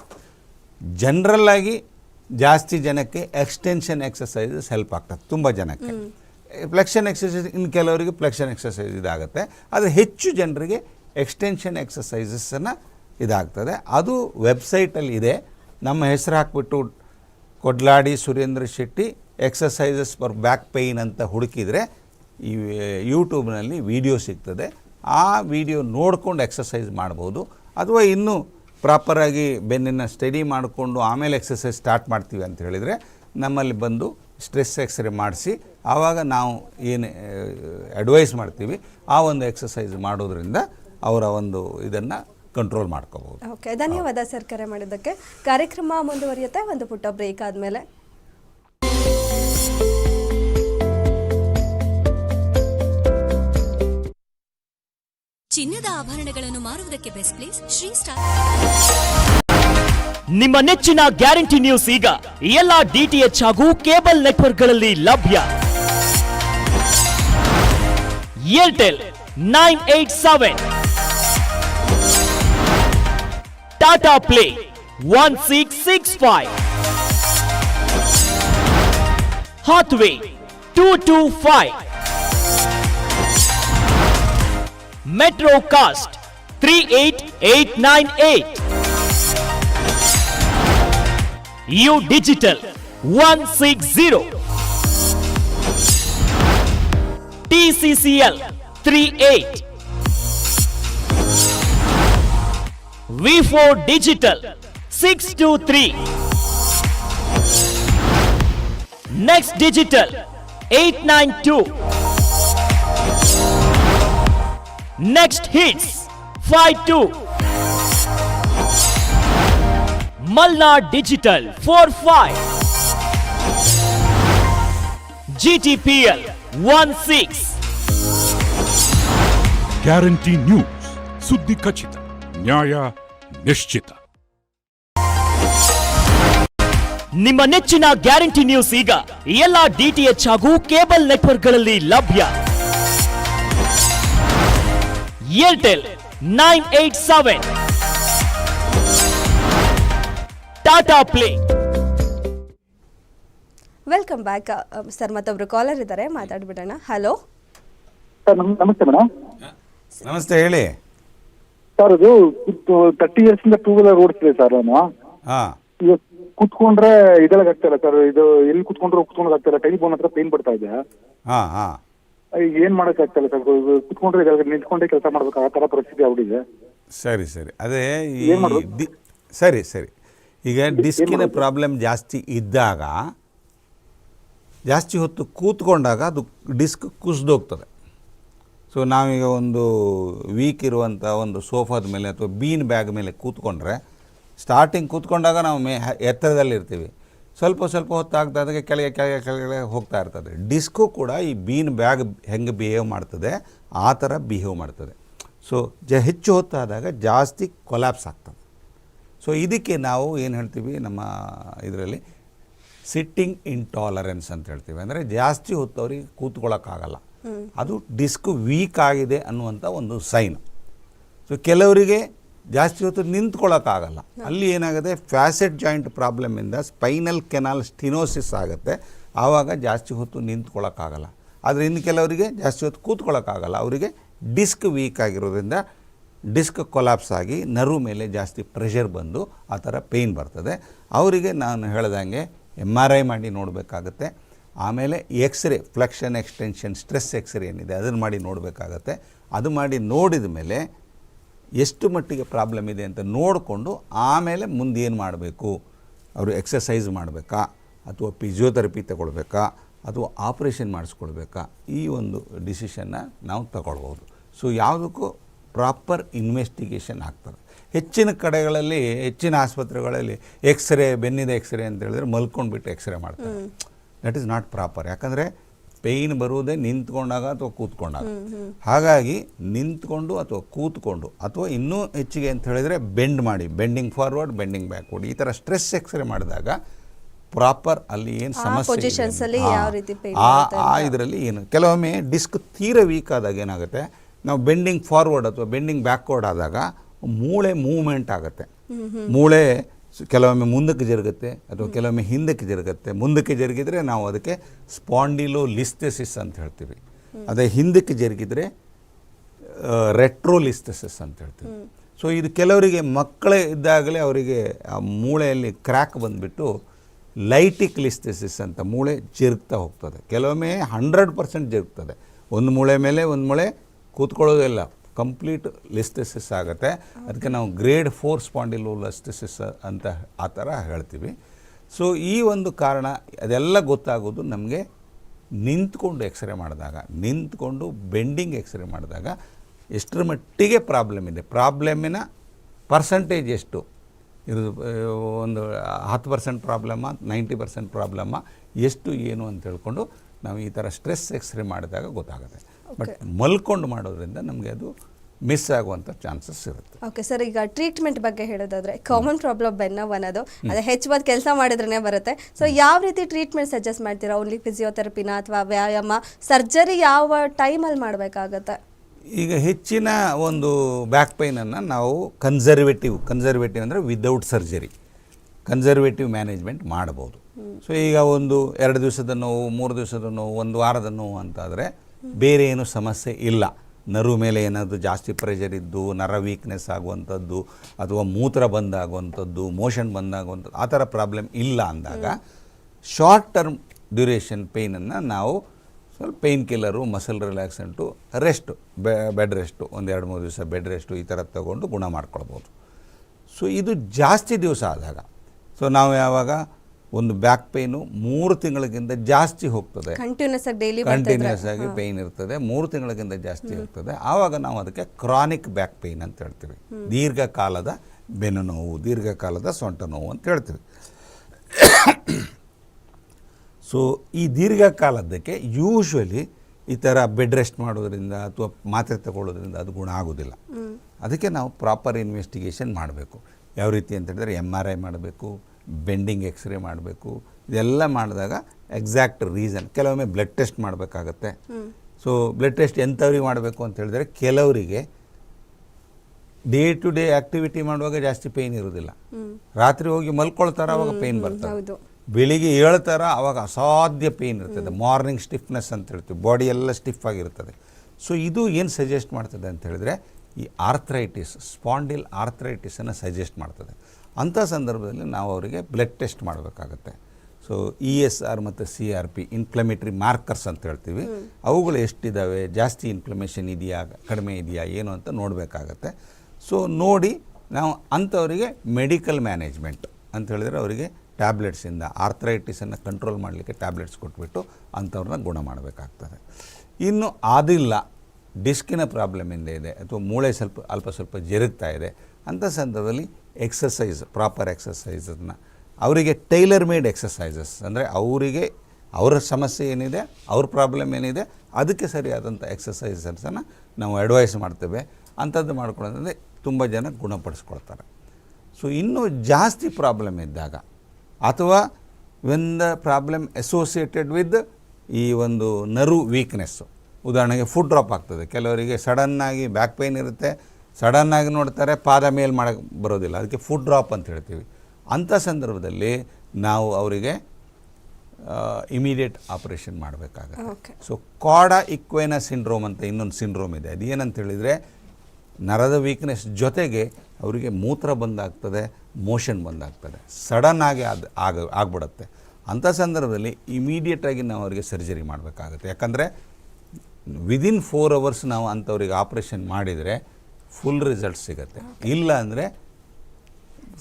ಜನ್ರಲ್ಲಾಗಿ ಜಾಸ್ತಿ ಜನಕ್ಕೆ ಎಕ್ಸ್ಟೆನ್ಷನ್ ಎಕ್ಸಸೈಸಸ್ ಹೆಲ್ಪ್ ಆಗ್ತದೆ ತುಂಬ ಜನಕ್ಕೆ. ಫ್ಲೆಕ್ಷನ್ ಎಕ್ಸಸೈಸ್ ಇನ್ನು ಕೆಲವರಿಗೆ ಫ್ಲೆಕ್ಷನ್ ಎಕ್ಸಸೈಸ್ ಇದಾಗುತ್ತೆ. ಆದರೆ ಹೆಚ್ಚು ಜನರಿಗೆ ಎಕ್ಸ್ಟೆನ್ಷನ್ ಎಕ್ಸಸೈಸಸ್ಸನ್ನು ಇದಾಗ್ತದೆ. ಅದು ವೆಬ್ಸೈಟಲ್ಲಿ ಇದೆ. ನಮ್ಮ ಹೆಸರು ಹಾಕ್ಬಿಟ್ಟು Kodladi Surendra Shetty exercises for back pain ಅಂತ ಹುಡುಕಿದರೆ ಈ ಯೂಟ್ಯೂಬ್ನಲ್ಲಿ ವಿಡಿಯೋ ಸಿಗ್ತದೆ. ಆ ವಿಡಿಯೋ ನೋಡ್ಕೊಂಡು ಎಕ್ಸಸೈಸ್ ಮಾಡ್ಬೋದು. ಅಥವಾ ಇನ್ನೂ ಪ್ರಾಪರಾಗಿ ಬೆನ್ನನ್ನು ಸ್ಟಡಿ ಮಾಡಿಕೊಂಡು ಆಮೇಲೆ ಎಕ್ಸಸೈಸ್ ಸ್ಟಾರ್ಟ್ ಮಾಡ್ತೀವಿ ಅಂತ ಹೇಳಿದರೆ ನಮ್ಮಲ್ಲಿ ಬಂದು ಸ್ಟ್ರೆಸ್ ಎಕ್ಸ್ರೇ ಮಾಡಿಸಿ ಆವಾಗ ನಾವು ಏನು ಅಡ್ವೈಸ್ ಮಾಡ್ತೀವಿ. ಆ ಒಂದು ಎಕ್ಸಸೈಸ್ ಮಾಡೋದ್ರಿಂದ ಅವರ ಒಂದು ಇದನ್ನು ಕಂಟ್ರೋಲ್ ಮಾಡ್ಕೋಬಹುದು. ಓಕೆ ಧನ್ಯವಾದ ಸರ್ ಕರೆ ಮಾಡಿದ್ದಕ್ಕೆ. ಕಾರ್ಯಕ್ರಮ ಮುಂದುವರಿಯುತ್ತೆ. ಒಂದು ಪುಟ್ಟ ಬ್ರೇಕ್ ಆದಮೇಲೆ. ಚಿನ್ನದ ಆಭರಣಗಳನ್ನು ಮಾರುವುದಕ್ಕೆ ಬೆಸ್ಟ್ ಪ್ಲೇಸ್ ಶ್ರೀ ಸ್ಟಾರ್ ನಿಮ್ಮ ನೆಚ್ಚಿನ ಗ್ಯಾರಂಟಿ ನ್ಯೂಸ್ ಈಗ ಎಲ್ಲಾ ಡಿಟಿಎಚ್ ಹಾಗೂ ಕೇಬಲ್ ನೆಟ್ವರ್ಕ್ಗಳಲ್ಲಿ ಲಭ್ಯ. Airtel nine eight seven. Tata play one six six five. Hathway two two five. Metrocast 38898. U Digital 160. TCCL 38. V4 Digital 623. Next Digital 892. Next hits five two Malnad digital four five GTPL one six guarantee news ಸುದ್ದಿ ಖಚಿತ ನ್ಯಾಯ ನಿಶ್ಚಿತ ನಿಮ್ಮ ನೆಚ್ಚಿನ guarantee news ಈಗ ಎಲ್ಲ DTH ಹಾಗೂ cable ನೆಟ್ವರ್ಕ್ಗಳಲ್ಲಿ ಲಭ್ಯ. Airtel nine eight seven Tata play welcome back sir ಮತ್ತೊಬ್ರು ಕಾಲರ್ ಇದ್ದಾರೆ. ಮಾತಾಡ್ಬಿಡೋಣ. ಹಲೋ ಸರ್ ನಮ್ ನಮಸ್ತೆ ಮೇಡಮ್. ನಮಸ್ತೆ ಹೇಳಿ. ಸರ್ ಅದು ತರ್ಟಿ ಇಯರ್ಸ್ ಇಂದ ಟೂ ವೀಲರ್ ಓಡಿಸ್ತಿದೆ ಸರ್ ನಾನು. ಹಾಂ. ಈಗ ಕುತ್ಕೊಂಡ್ರೆ ಇದೆಲ್ಲ ಆಗ್ತಾ ಇಲ್ಲ ಸರ್. ಇದು ಎಲ್ಲಿ ಕುತ್ಕೊಂಡ್ರೆ ಕುತ್ಕೊಂಡ್ ಇಲ್ಲ. ಕೈ ಬೋನ್ ಹತ್ರ ಪೇನ್ ಬರ್ತಾ ಇದೆ. ಹಾಂ ಹಾಂ. ಈಗ ಏನ್ ಮಾಡಕ್ ಆಗ್ತಿಲ್ಲ ಸರ್ ಕುತ್ಕೊಂಡ್ರೆ ನಿಂತ್ಕೊಂಡೇ ಕೆಲಸ ಮಾಡ್ಬೇಕು ಆ ತರ ಪರಿಸ್ಥಿತಿ ಆಗ್ಬಿಟ್ಟಿದೆ. ಸರಿ ಸರಿ. ಅದೇ ಈ ಏನ್ ಮಾಡೋದು? ದಿ ಸರಿ ಸರಿ. ಈಗ ಡಿಸ್ಕಿನ ಪ್ರಾಬ್ಲಮ್ ಜಾಸ್ತಿ ಇದ್ದಾಗ ಜಾಸ್ತಿ ಹೊತ್ತು ಕೂತ್ಕೊಂಡಾಗ ಅದು ಡಿಸ್ಕ್ ಕುಸಿದೋಗ್ತದೆ. ಸೊ ನಾವೀಗ ಒಂದು ವೀಕ್ ಇರುವಂಥ ಒಂದು ಸೋಫಾದ ಮೇಲೆ ಅಥವಾ ಬೀನ್ ಬ್ಯಾಗ್ ಮೇಲೆ ಕೂತ್ಕೊಂಡ್ರೆ ಸ್ಟಾರ್ಟಿಂಗ್ ಕೂತ್ಕೊಂಡಾಗ ನಾವು ಮೇ ಎತ್ತರದಲ್ಲಿರ್ತೀವಿ. ಸ್ವಲ್ಪ ಸ್ವಲ್ಪ ಹೊತ್ತಾಗ್ದಾಗೆ ಕೆಳಗೆ ಕೆಳಗೆ ಕೆಳಗೆ ಹೋಗ್ತಾ ಇರ್ತದೆ. ಡಿಸ್ಕು ಕೂಡ ಈ ಬೀನ್ ಬ್ಯಾಗ್ ಹೆಂಗೆ ಬಿಹೇವ್ ಮಾಡ್ತದೆ ಆ ಥರ ಬಿಹೇವ್ ಮಾಡ್ತದೆ. ಸೊ ಜ ಹೆಚ್ಚು ಹೊತ್ತಾದಾಗ ಜಾಸ್ತಿ ಕೊಲ್ಯಾಪ್ಸ್ ಆಗ್ತದೆ. ಸೊ ಇದಕ್ಕೆ ನಾವು ಏನು ಹೇಳ್ತೀವಿ ನಮ್ಮ ಇದರಲ್ಲಿ ಸಿಟ್ಟಿಂಗ್ ಇಂಟಾಲರೆನ್ಸ್ ಅಂತ ಹೇಳ್ತೀವಿ. ಅಂದರೆ ಜಾಸ್ತಿ ಹೊತ್ತು ಅವ್ರಿಗೆ ಕೂತ್ಕೊಳ್ಳೋಕ್ಕಾಗಲ್ಲ ಅದು ಡಿಸ್ಕ್ ವೀಕ್ ಆಗಿದೆ ಅನ್ನುವಂಥ ಒಂದು ಸೈನ್ ಸೊ ಕೆಲವರಿಗೆ ಜಾಸ್ತಿ ಹೊತ್ತು ನಿಂತ್ಕೊಳ್ಳೋಕ್ಕಾಗಲ್ಲ ಅಲ್ಲಿ ಏನಾಗುತ್ತೆ? ಫ್ಯಾಸೆಟ್ ಜಾಯಿಂಟ್ ಪ್ರಾಬ್ಲಮಿಂದ ಸ್ಪೈನಲ್ ಕೆನಾಲ್ ಸ್ಟಿನೋಸಿಸ್ ಆಗುತ್ತೆ. ಆವಾಗ ಜಾಸ್ತಿ ಹೊತ್ತು ನಿಂತ್ಕೊಳ್ಳೋಕ್ಕಾಗಲ್ಲ ಆದರೆ ಇನ್ನು ಕೆಲವರಿಗೆ ಜಾಸ್ತಿ ಹೊತ್ತು ಕೂತ್ಕೊಳ್ಳೋಕ್ಕಾಗಲ್ಲ ಅವರಿಗೆ ಡಿಸ್ಕ್ ವೀಕ್ ಆಗಿರೋದ್ರಿಂದ ಡಿಸ್ಕ್ ಕೊಲಾಪ್ಸ್ ಆಗಿ ನರ್ವ್ ಮೇಲೆ ಜಾಸ್ತಿ ಪ್ರೆಷರ್ ಬಂದು ಆ ಥರ ಪೇಯ್ನ್ ಬರ್ತದೆ. ಅವರಿಗೆ ನಾನು ಹೇಳ್ದಂಗೆ ಎಂ ಆರ್ ಐ ಮಾಡಿ ನೋಡಬೇಕಾಗತ್ತೆ. ಆಮೇಲೆ x ray flexion extension stress x ray ಏನಿದೆ ಅದನ್ನು ಮಾಡಿ ನೋಡಬೇಕಾಗತ್ತೆ. ಅದು ಮಾಡಿ ನೋಡಿದ ಮೇಲೆ ಎಷ್ಟು ಮಟ್ಟಿಗೆ ಪ್ರಾಬ್ಲಮ್ ಇದೆ ಅಂತ ನೋಡಿಕೊಂಡು ಆಮೇಲೆ ಮುಂದೇನು ಮಾಡಬೇಕು? ಅವರು ಎಕ್ಸಸೈಸ್ ಮಾಡಬೇಕಾ? ಅಥವಾ ಫಿಸಿಯೋಥೆರಪಿ ತಗೊಳ್ಬೇಕಾ? ಅಥವಾ ಆಪ್ರೇಷನ್ ಮಾಡಿಸ್ಕೊಳ್ಬೇಕಾ? ಈ ಒಂದು ಡಿಸಿಷನ್ನ ನಾವು ತಗೊಳ್ಬೋದು ಸೊ ಯಾವುದಕ್ಕೂ ಪ್ರಾಪರ್ ಇನ್ವೆಸ್ಟಿಗೇಷನ್ ಆಗ್ತದೆ. ಹೆಚ್ಚಿನ ಕಡೆಗಳಲ್ಲಿ ಹೆಚ್ಚಿನ ಆಸ್ಪತ್ರೆಗಳಲ್ಲಿ ಎಕ್ಸ್ರೇ ಬೆನ್ನಿದ ಎಕ್ಸ್ರೇ ಅಂತ ಹೇಳಿದ್ರೆ ಮಲ್ಕೊಂಡ್ಬಿಟ್ಟು ಎಕ್ಸ್ರೇ ಮಾಡ್ತಾರೆ. ದಟ್ ಈಸ್ ನಾಟ್ ಪ್ರಾಪರ್ ಯಾಕಂದರೆ ಪೇಯ್ನ್ ಬರುವುದೇ ನಿಂತ್ಕೊಂಡಾಗ ಅಥವಾ ಕೂತ್ಕೊಂಡಾಗ? ಹಾಗಾಗಿ ನಿಂತ್ಕೊಂಡು ಅಥವಾ ಕೂತ್ಕೊಂಡು ಅಥವಾ ಇನ್ನೂ ಹೆಚ್ಚಿಗೆ ಅಂತ ಹೇಳಿದರೆ ಬೆಂಡ್ ಮಾಡಿ ಬೆಂಡಿಂಗ್ ಫಾರ್ವರ್ಡ್ ಬೆಂಡಿಂಗ್ ಬ್ಯಾಕ್ವರ್ಡ್ ಈ ಥರ ಸ್ಟ್ರೆಸ್ ಎಕ್ಸ್ರೇ ಮಾಡಿದಾಗ ಪ್ರಾಪರ್ ಅಲ್ಲಿ ಏನು ಸಮಸ್ಯೆ ಆ ಇದರಲ್ಲಿ ಏನು? ಕೆಲವೊಮ್ಮೆ ಡಿಸ್ಕ್ ತೀರ ವೀಕ್ ಆದಾಗ ಏನಾಗುತ್ತೆ? ನಾವು ಬೆಂಡಿಂಗ್ ಫಾರ್ವರ್ಡ್ ಅಥವಾ ಬೆಂಡಿಂಗ್ ಬ್ಯಾಕ್ವರ್ಡ್ ಆದಾಗ ಮೂಳೆ ಮೂವ್ಮೆಂಟ್ ಆಗುತ್ತೆ. ಮೂಳೆ ಕೆಲವೊಮ್ಮೆ ಮುಂದಕ್ಕೆ ಜರುಗುತ್ತೆ ಅಥವಾ ಕೆಲವೊಮ್ಮೆ ಹಿಂದಕ್ಕೆ ಜರುಗುತ್ತೆ. ಮುಂದಕ್ಕೆ ಜರುಗಿದರೆ ನಾವು ಅದಕ್ಕೆ ಸ್ಪಾಂಡಿಲೋ ಲಿಸ್ಟೆಸಿಸ್ ಅಂತ ಹೇಳ್ತೀವಿ. ಅದೇ ಹಿಂದಕ್ಕೆ ಜರುಗಿದರೆ ರೆಟ್ರೋಲಿಸ್ತೆಸಿಸ್ ಅಂತ ಹೇಳ್ತೀವಿ. ಸೊ ಇದು ಕೆಲವರಿಗೆ ಮಕ್ಕಳೇ ಇದ್ದಾಗಲೇ ಅವರಿಗೆ ಆ ಮೂಳೆಯಲ್ಲಿ ಕ್ರ್ಯಾಕ್ ಬಂದುಬಿಟ್ಟು ಲೈಟಿಕ್ ಲಿಸ್ಟೆಸಿಸ್ ಅಂತ ಮೂಳೆ ಜರುಗ್ತಾ ಹೋಗ್ತದೆ. ಕೆಲವೊಮ್ಮೆ ಹಂಡ್ರೆಡ್ ಪರ್ಸೆಂಟ್ ಜರುಗ್ತದೆ. ಒಂದು ಮೂಳೆ ಮೇಲೆ ಒಂದು ಮೂಳೆ ಕೂತ್ಕೊಳ್ಳೋದಿಲ್ಲ ಕಂಪ್ಲೀಟ್ ಲಿಸ್ಟೆಸಿಸ್ ಆಗುತ್ತೆ. ಅದಕ್ಕೆ ನಾವು ಗ್ರೇಡ್ ಫೋರ್ ಸ್ಪಾಂಡಿಲೋ ಲಿಸ್ಟಿಸಿಸ್ ಅಂತ ಆ ಥರ ಹೇಳ್ತೀವಿ. ಸೊ, ಈ ಒಂದು ಕಾರಣ ಅದೆಲ್ಲ ಗೊತ್ತಾಗೋದು ನಮಗೆ ನಿಂತ್ಕೊಂಡು ಎಕ್ಸ್ರೇ ಮಾಡಿದಾಗ, ನಿಂತ್ಕೊಂಡು ಬೆಂಡಿಂಗ್ ಎಕ್ಸ್ರೇ ಮಾಡಿದಾಗ ಎಷ್ಟರ ಮಟ್ಟಿಗೆ ಪ್ರಾಬ್ಲಮ್ ಇದೆ. ಪ್ರಾಬ್ಲಮಿನ ಪರ್ಸಂಟೇಜ್ ಎಷ್ಟು? ಇದು ಒಂದು ಹತ್ತು ಪರ್ಸೆಂಟ್ ಪ್ರಾಬ್ಲಮ್ಮ ನೈಂಟಿ ಪರ್ಸೆಂಟ್ ಪ್ರಾಬ್ಲಮ್ಮ ಎಷ್ಟು, ಏನು ಅಂತ ಹೇಳ್ಕೊಂಡು ನಾವು ಈ ಥರ ಸ್ಟ್ರೆಸ್ ಎಕ್ಸ್ರೇ ಮಾಡಿದಾಗ ಗೊತ್ತಾಗುತ್ತೆ. ಬಟ್ ಮಲ್ಕೊಂಡು ಮಾಡೋದ್ರಿಂದ ನಮಗೆ ಅದು ಮಿಸ್ ಆಗುವಂಥ ಚಾನ್ಸಸ್ ಇರುತ್ತೆ. ಓಕೆ ಸರ್ ಈಗ ಟ್ರೀಟ್ಮೆಂಟ್ ಬಗ್ಗೆ ಹೇಳೋದಾದ್ರೆ ಕಾಮನ್ ಪ್ರಾಬ್ಲಮ್ ಬೆನ್ನೋವು ಅನ್ನೋದು ಅದು ಹೆಚ್ಚು ಕೆಲಸ ಮಾಡಿದ್ರೇ ಬರುತ್ತೆ. ಸೊ ಯಾವ ರೀತಿ ಟ್ರೀಟ್ಮೆಂಟ್ ಸಜೆಸ್ಟ್ ಮಾಡ್ತೀರಾ? ಓನ್ಲಿ ಫಿಸಿಯೋಥೆರಪಿನ ಅಥವಾ ವ್ಯಾಯಾಮ? ಸರ್ಜರಿ ಯಾವ ಟೈಮಲ್ಲಿ ಮಾಡಬೇಕಾಗತ್ತೆ? ಈಗ ಹೆಚ್ಚಿನ ಒಂದು ಬ್ಯಾಕ್ ಪೈನನ್ನು ನಾವು ಕನ್ಸರ್ವೇಟಿವ್ ಕನ್ಸರ್ವೇಟಿವ್ ಅಂದರೆ ವಿದೌಟ್ ಸರ್ಜರಿ ಕನ್ಸರ್ವೇಟಿವ್ ಮ್ಯಾನೇಜ್ಮೆಂಟ್ ಮಾಡ್ಬೋದು. ಸೊ ಈಗ ಒಂದು ಎರಡು ದಿವಸದ ನೋವು ಮೂರು ದಿವಸದ ನೋವು ಒಂದು ವಾರದ ನೋವು ಅಂತಾದರೆ ಬೇರೆ ಏನು ಸಮಸ್ಯೆ ಇಲ್ಲ. ನರು ಮೇಲೆ ಏನಾದರೂ ಜಾಸ್ತಿ ಪ್ರೆಷರ್ ಇದ್ದು ನರ ವೀಕ್ನೆಸ್ ಆಗುವಂಥದ್ದು ಅಥವಾ ಮೂತ್ರ ಬಂದಾಗುವಂಥದ್ದು ಮೋಷನ್ ಬಂದಾಗುವಂಥದ್ದು ಆ ಥರ ಪ್ರಾಬ್ಲಮ್ ಇಲ್ಲ ಅಂದಾಗ ಶಾರ್ಟ್ ಟರ್ಮ್ ಡ್ಯೂರೇಷನ್ ಪೇಯ್ನನ್ನು ನಾವು ಸ್ವಲ್ಪ pain killer muscle relaxant rest bed rest ಒಂದು ಎರಡು ಮೂರು ದಿವಸ ಬೆಡ್ ರೆಸ್ಟು ಈ ಥರ ತಗೊಂಡು ಗುಣ ಮಾಡ್ಕೊಳ್ಬೋದು. ಸೊ ಇದು ಜಾಸ್ತಿ ದಿವಸ ಆದಾಗ ಸೊ ನಾವು ಯಾವಾಗ ಒಂದು ಬ್ಯಾಕ್ ಪೇಯ್ನು ಮೂರು ತಿಂಗಳಿಗಿಂತ ಜಾಸ್ತಿ ಹೋಗ್ತದೆ. ಕಂಟಿನ್ಯೂಸ್ ಆಗಿ ಡೈಲಿ ಕಂಟಿನ್ಯೂಸ್ ಆಗಿ ಪೇಯ್ನ್ ಇರ್ತದೆ. ಮೂರು ತಿಂಗಳಿಗಿಂತ ಜಾಸ್ತಿ ಇರ್ತದೆ ಆವಾಗ ನಾವು ಅದಕ್ಕೆ ಕ್ರಾನಿಕ್ ಬ್ಯಾಕ್ ಪೇಯ್ನ್ ಅಂತ ಹೇಳ್ತೀವಿ. ದೀರ್ಘಕಾಲದ ಬೆನ್ನು ನೋವು ದೀರ್ಘಕಾಲದ ಸೊಂಟ ನೋವು ಅಂತ ಹೇಳ್ತೀವಿ. ಸೊ ಈ ದೀರ್ಘಕಾಲದಕ್ಕೆ ಯೂಶ್ವಲಿ ಈ ಥರ ಬೆಡ್ ರೆಸ್ಟ್ ಮಾಡೋದ್ರಿಂದ ಅಥವಾ ಮಾತ್ರೆ ತಗೊಳ್ಳೋದ್ರಿಂದ ಅದು ಗುಣ ಆಗೋದಿಲ್ಲ. ಅದಕ್ಕೆ ನಾವು ಪ್ರಾಪರ್ ಇನ್ವೆಸ್ಟಿಗೇಷನ್ ಮಾಡಬೇಕು. ಯಾವ ರೀತಿ ಅಂತ ಹೇಳಿದ್ರೆ ಎಂ ಆರ್ ಐ ಮಾಡಬೇಕು. ಬೆಂಡಿಂಗ್ ಎಕ್ಸ್ರೇ ಮಾಡಬೇಕು. ಇದೆಲ್ಲ ಮಾಡಿದಾಗ ಎಕ್ಸಾಕ್ಟ್ ರೀಸನ್ ಕೆಲವೊಮ್ಮೆ ಬ್ಲಡ್ ಟೆಸ್ಟ್ ಮಾಡಬೇಕಾಗತ್ತೆ. ಸೊ ಬ್ಲಡ್ ಟೆಸ್ಟ್ ಎಂಥವ್ರಿಗೆ ಮಾಡಬೇಕು ಅಂತ ಹೇಳಿದ್ರೆ ಕೆಲವರಿಗೆ ಡೇ ಟು ಡೇ ಆ್ಯಕ್ಟಿವಿಟಿ ಮಾಡುವಾಗ ಜಾಸ್ತಿ ಪೇಯ್ನ್ ಇರೋದಿಲ್ಲ ರಾತ್ರಿ ಹೋಗಿ ಮಲ್ಕೊಳ್ತಾರ ಅವಾಗ ಪೇಯ್ನ್ ಬರ್ತದೆ. ಬೆಳಿಗ್ಗೆ ಏಳ್ತಾರ ಅವಾಗ ಅಸಾಧ್ಯ ಪೇಯ್ನ್ ಇರ್ತದೆ. ಮಾರ್ನಿಂಗ್ ಸ್ಟಿಫ್ನೆಸ್ ಅಂತ ಹೇಳ್ತೀವಿ ಬಾಡಿ ಎಲ್ಲ ಸ್ಟಿಫ್ ಆಗಿರ್ತದೆ. ಸೊ ಇದು ಏನು ಸಜೆಸ್ಟ್ ಮಾಡ್ತದೆ ಅಂತ ಹೇಳಿದ್ರೆ ಈ ಆರ್ಥ್ರೈಟಿಸ್ ಸ್ಪಾಂಡಿಲ್ ಆರ್ಥ್ರೈಟಿಸನ್ನು ಸಜೆಸ್ಟ್ ಮಾಡ್ತದೆ. ಅಂಥ ಸಂದರ್ಭದಲ್ಲಿ ನಾವು ಅವರಿಗೆ ಬ್ಲಡ್ ಟೆಸ್ಟ್ ಮಾಡಬೇಕಾಗತ್ತೆ. ಸೊ ಇ ಎಸ್ ಆರ್ ಮತ್ತು C R P inflammatory markers ಅಂತ ಹೇಳ್ತೀವಿ. ಅವುಗಳು ಎಷ್ಟಿದ್ದಾವೆ ಜಾಸ್ತಿ ಇನ್ಫ್ಲಮೇಷನ್ ಇದೆಯಾ? ಕಡಿಮೆ ಇದೆಯಾ? ಏನು ಅಂತ ನೋಡಬೇಕಾಗತ್ತೆ. ಸೊ ನೋಡಿ ನಾವು ಅಂಥವರಿಗೆ ಮೆಡಿಕಲ್ ಮ್ಯಾನೇಜ್ಮೆಂಟ್ ಅಂತ ಹೇಳಿದರೆ ಅವರಿಗೆ ಟ್ಯಾಬ್ಲೆಟ್ಸಿಂದ ಆರ್ಥ್ರೈಟಿಸನ್ನು ಕಂಟ್ರೋಲ್ ಮಾಡಲಿಕ್ಕೆ ಟ್ಯಾಬ್ಲೆಟ್ಸ್ ಕೊಟ್ಬಿಟ್ಟು ಅಂಥವ್ರನ್ನ ಗುಣ ಮಾಡಬೇಕಾಗ್ತದೆ. ಇನ್ನು ಅದಿಲ್ಲ ಡಿಸ್ಕಿನ ಪ್ರಾಬ್ಲಮಿಂದ ಇದೆ ಅಥವಾ ಮೂಳೆ ಸ್ವಲ್ಪ, ಅಲ್ಪ ಸ್ವಲ್ಪ ಜರುಗ್ತಾ ಇದೆ ಅಂಥ ಸಂದರ್ಭದಲ್ಲಿ ಎಕ್ಸಸೈಸ್ ಪ್ರಾಪರ್ ಎಕ್ಸಸೈಸನ್ನು ಅವರಿಗೆ ಟೈಲರ್ ಮೇಡ್ ಎಕ್ಸಸೈಸಸ್ ಅಂದರೆ ಅವರಿಗೆ ಅವರ ಸಮಸ್ಯೆ ಏನಿದೆ, ಅವ್ರ ಪ್ರಾಬ್ಲಮ್ ಏನಿದೆ, ಅದಕ್ಕೆ ಸರಿಯಾದಂಥ ಎಕ್ಸಸೈಸಸನ್ನು ನಾವು ಅಡ್ವೈಸ್ ಮಾಡ್ತೇವೆ. ಅಂಥದ್ದು ಮಾಡ್ಕೊಳ್ಳೋದಂದರೆ ತುಂಬ ಜನ ಗುಣಪಡಿಸ್ಕೊಳ್ತಾರೆ. ಸೊ ಇನ್ನೂ ಜಾಸ್ತಿ ಪ್ರಾಬ್ಲಮ್ ಇದ್ದಾಗ ಅಥವಾ when the problem associated with ಈ ಒಂದು ನರು ವೀಕ್ನೆಸ್ಸು ಉದಾಹರಣೆಗೆ ಫುಡ್ ಡ್ರಾಪ್ ಆಗ್ತದೆ. ಕೆಲವರಿಗೆ ಸಡನ್ನಾಗಿ ಬ್ಯಾಕ್ ಪೇಯ್ನ್ ಇರುತ್ತೆ ಸಡನ್ನಾಗಿ ನೋಡ್ತಾರೆ ಪಾದ ಮೇಲೆ ಮಾಡೋಕ್ಕೆ ಬರೋದಿಲ್ಲ. ಅದಕ್ಕೆ ಫುಡ್ ಡ್ರಾಪ್ ಅಂತ ಹೇಳ್ತೀವಿ. ಅಂಥ ಸಂದರ್ಭದಲ್ಲಿ ನಾವು ಅವರಿಗೆ ಇಮಿಡಿಯೇಟ್ ಆಪರೇಷನ್ ಮಾಡಬೇಕಾಗತ್ತೆ. ಮಾಡಬೇಕಾಗುತ್ತೆ ಸೊ ಕಾಡ ಇಕ್ವೇನ ಸಿಂಡ್ರೋಮ್ ಅಂತ ಇನ್ನೊಂದು ಸಿಂಡ್ರೋಮ್ ಇದೆ. ಅದು ಏನಂತ ಹೇಳಿದರೆ ನರದ ವೀಕ್ನೆಸ್ ಜೊತೆಗೆ ಅವರಿಗೆ ಮೂತ್ರ ಬಂದಾಗ್ತದೆ ಮೋಷನ್ ಬಂದಾಗ್ತದೆ. ಸಡನ್ ಆಗಿ ಅದು ಆಗ ಆಗ್ಬಿಡುತ್ತೆ. ಅಂಥ ಸಂದರ್ಭದಲ್ಲಿ ಇಮಿಡಿಯೇಟಾಗಿ ನಾವು ಅವರಿಗೆ ಸರ್ಜರಿ ಮಾಡಬೇಕಾಗುತ್ತೆ. ಯಾಕಂದರೆ ವಿದಿನ್ ಫೋರ್ ಅವರ್ಸ್ ನಾವು ಅಂಥವ್ರಿಗೆ ಆಪ್ರೇಷನ್ ಮಾಡಿದರೆ ಫುಲ್ ರಿಸಲ್ಟ್ ಸಿಗುತ್ತೆ. ಇಲ್ಲ ಅಂದರೆ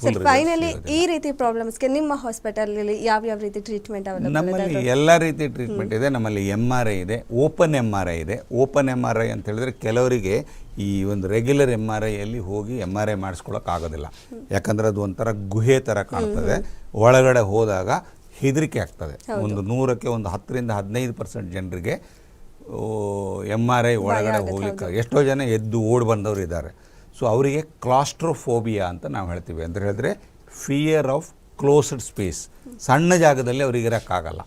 ಸರ್ ಫೈನಲಿ ಈ ರೀತಿ ಪ್ರಾಬ್ಲಮ್ಸ್ಗೆ ನಿಮ್ಮ ಹಾಸ್ಪಿಟಲಲ್ಲಿ ಯಾವ ಯಾವ ರೀತಿ ಟ್ರೀಟ್ಮೆಂಟ್ ನಮ್ಮಲ್ಲಿ ಎಲ್ಲ ರೀತಿ ಟ್ರೀಟ್ಮೆಂಟ್ ಇದೆ. ನಮ್ಮಲ್ಲಿ ಎಂ ಆರ್ ಐ ಇದೆ ಓಪನ್ ಎಂ ಆರ್ ಐ ಇದೆ. ಓಪನ್ ಎಂ ಆರ್ ಐ ಅಂತ ಹೇಳಿದ್ರೆ ಕೆಲವರಿಗೆ ಈ ಒಂದು ರೆಗ್ಯುಲರ್ ಎಂ ಆರ್ ಐಯಲ್ಲಿ ಹೋಗಿ ಎಂ ಆರ್ ಐ ಮಾಡಿಸ್ಕೊಳಕ್ಕಾಗೋದಿಲ್ಲ ಯಾಕಂದರೆ ಅದು ಒಂಥರ ಗುಹೆ ಥರ ಕಾಣ್ತದೆ. ಒಳಗಡೆ ಹೋದಾಗ ಹೆದರಿಕೆ ಆಗ್ತದೆ. ಒಂದು ನೂರಕ್ಕೆ ಒಂದು ಹತ್ತರಿಂದ ಹದಿನೈದು ಪರ್ಸೆಂಟ್ ಜನರಿಗೆ ಎಂ ಆರ್ ಐ ಒಳಗಡೆ ಹೋಗ್ಲಿಕ್ಕೆ ಎಷ್ಟೋ ಜನ ಎದ್ದು ಓಡಿ ಬಂದವರು ಇದ್ದಾರೆ. ಸೊ ಅವರಿಗೆ ಕ್ಲಾಸ್ಟ್ರೋಫೋಬಿಯಾ ಅಂತ ನಾವು ಹೇಳ್ತೀವಿ. ಅಂತ ಹೇಳಿದ್ರೆ ಫಿಯರ್ ಆಫ್ ಕ್ಲೋಸ್ಡ್ ಸ್ಪೇಸ್ ಸಣ್ಣ ಜಾಗದಲ್ಲಿ ಅವ್ರಿಗೆ ಇರೋಕ್ಕಾಗಲ್ಲ.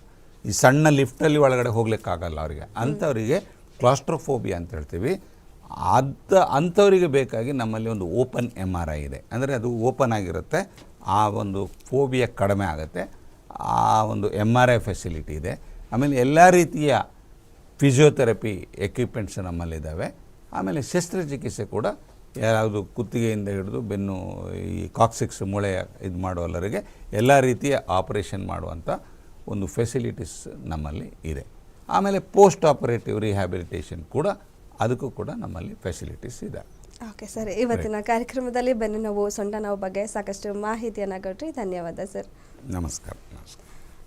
ಈ ಸಣ್ಣ ಲಿಫ್ಟಲ್ಲಿ ಒಳಗಡೆ ಹೋಗ್ಲಿಕ್ಕಾಗಲ್ಲ ಅವರಿಗೆ. ಅಂಥವರಿಗೆ ಕ್ಲಾಸ್ಟ್ರೋಫೋಬಿಯಾ ಅಂತ ಹೇಳ್ತೀವಿ. ಅದ ಅಂಥವರಿಗೆ ಬೇಕಾಗಿ ನಮ್ಮಲ್ಲಿ ಒಂದು ಓಪನ್ ಎಂ ಆರ್ ಐ ಇದೆ. ಅಂದರೆ ಅದು ಓಪನ್ ಆಗಿರುತ್ತೆ. ಆ ಒಂದು ಫೋಬಿಯಾ ಕಡಿಮೆ ಆಗುತ್ತೆ. ಆ ಒಂದು ಎಂ ಆರ್ ಐ ಫೆಸಿಲಿಟಿ ಇದೆ. ಆಮೇಲೆ ಎಲ್ಲ ರೀತಿಯ ಫಿಸಿಯೋಥೆರಪಿ ಎಕ್ವಿಪ್ಮೆಂಟ್ಸ್ ನಮ್ಮಲ್ಲಿದ್ದಾವೆ. ಆಮೇಲೆ ಶಸ್ತ್ರಚಿಕಿತ್ಸೆ ಕೂಡ ಯಾರಾದರೂ ಕುತ್ತಿಗೆಯಿಂದ ಹಿಡಿದು ಬೆನ್ನು ಈ ಕಾಕ್ಸಿಕ್ಸ್ ಮೂಳೆ ಇದು ಮಾಡುವಲ್ಲರಿಗೆ ಎಲ್ಲ ರೀತಿಯ ಆಪರೇಷನ್ ಮಾಡುವಂಥ ಒಂದು ಫೆಸಿಲಿಟೀಸ್ ನಮ್ಮಲ್ಲಿ ಇದೆ. ಆಮೇಲೆ ಪೋಸ್ಟ್ ಆಪರೇಟಿವ್ ರಿಹ್ಯಾಬಿಲಿಟೇಷನ್ ಕೂಡ ಅದಕ್ಕೂ ಕೂಡ ನಮ್ಮಲ್ಲಿ ಫೆಸಿಲಿಟೀಸ್ ಇದೆ. ಓಕೆ ಸರ್ ಇವತ್ತಿನ ಕಾರ್ಯಕ್ರಮದಲ್ಲಿ ಬೆನ್ನು ನೋವು ಸೊಂಟ ನೋವು ಬಗ್ಗೆ ಸಾಕಷ್ಟು ಮಾಹಿತಿಯನ್ನು ಕೊಟ್ಟರೆ ಧನ್ಯವಾದ ಸರ್. ನಮಸ್ಕಾರ.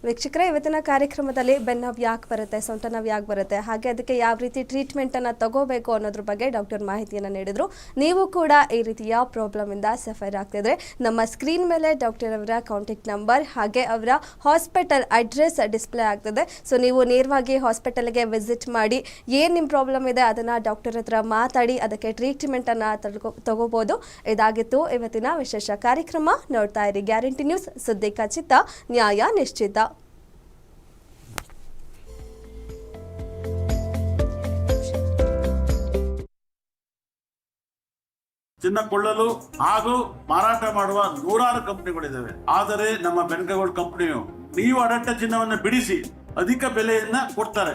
ವೀಕ್ಷಕರೇ, ಇವತ್ತಿನ ಕಾರ್ಯಕ್ರಮದಲ್ಲಿ ಬೆನ್ನವ್ ಯಾಕೆ ಬರುತ್ತೆ ಸೊಂಟ ನೋವು ಯಾಕೆ ಬರುತ್ತೆ, ಹಾಗೆ ಅದಕ್ಕೆ ಯಾವ ರೀತಿ ಟ್ರೀಟ್ಮೆಂಟನ್ನು ತಗೋಬೇಕು ಅನ್ನೋದ್ರ ಬಗ್ಗೆ ಡಾಕ್ಟರ್ ಮಾಹಿತಿಯನ್ನು ನೀಡಿದರು. ನೀವು ಕೂಡ ಈ ರೀತಿಯ ಪ್ರಾಬ್ಲಮಿಂದ ಸಫರ್ ಆಗ್ತಿದ್ರೆ ನಮ್ಮ ಸ್ಕ್ರೀನ್ ಮೇಲೆ ಡಾಕ್ಟರ್ ಅವರ ಕಾಂಟ್ಯಾಕ್ಟ್ ನಂಬರ್ ಹಾಗೆ ಅವರ ಹಾಸ್ಪಿಟಲ್ ಅಡ್ರೆಸ್ ಡಿಸ್ಪ್ಲೇ ಆಗ್ತದೆ. ಸೊ ನೀವು ನೇರವಾಗಿ ಹಾಸ್ಪಿಟಲ್ಗೆ ವಿಸಿಟ್ ಮಾಡಿ ಏನು ನಿಮ್ಮ ಪ್ರಾಬ್ಲಮ್ ಇದೆ ಅದನ್ನು ಡಾಕ್ಟರ್ ಹತ್ರ ಮಾತಾಡಿ, ಅದಕ್ಕೆ ಟ್ರೀಟ್ಮೆಂಟನ್ನು ತಗೋ ತಗೋಬೋದು. ಇದಾಗಿತ್ತು ಇವತ್ತಿನ ವಿಶೇಷ ಕಾರ್ಯಕ್ರಮ. ನೋಡ್ತಾ ಇರಿ ಗ್ಯಾರಂಟಿ ನ್ಯೂಸ್ ಸುದ್ದಿ ಖಚಿತ, ನ್ಯಾಯ ನಿಶ್ಚಿತ. ಚಿನ್ನ ಕೊಳ್ಳಲು ಹಾಗೂ ಮಾರಾಟ ಮಾಡುವ ನೂರಾರು ಕಂಪನಿಗಳಿದ್ದಾವೆ. ಆದರೆ ನಮ್ಮ ಬೆನ್ಕಗೋಲ್ಡ್ ಕಂಪನಿಯು ನೀವು ಅಡಟ್ಟ ಚಿನ್ನವನ್ನು ಬಿಡಿಸಿ ಅಧಿಕ ಬೆಲೆಯನ್ನ ಕೊಡ್ತಾರೆ.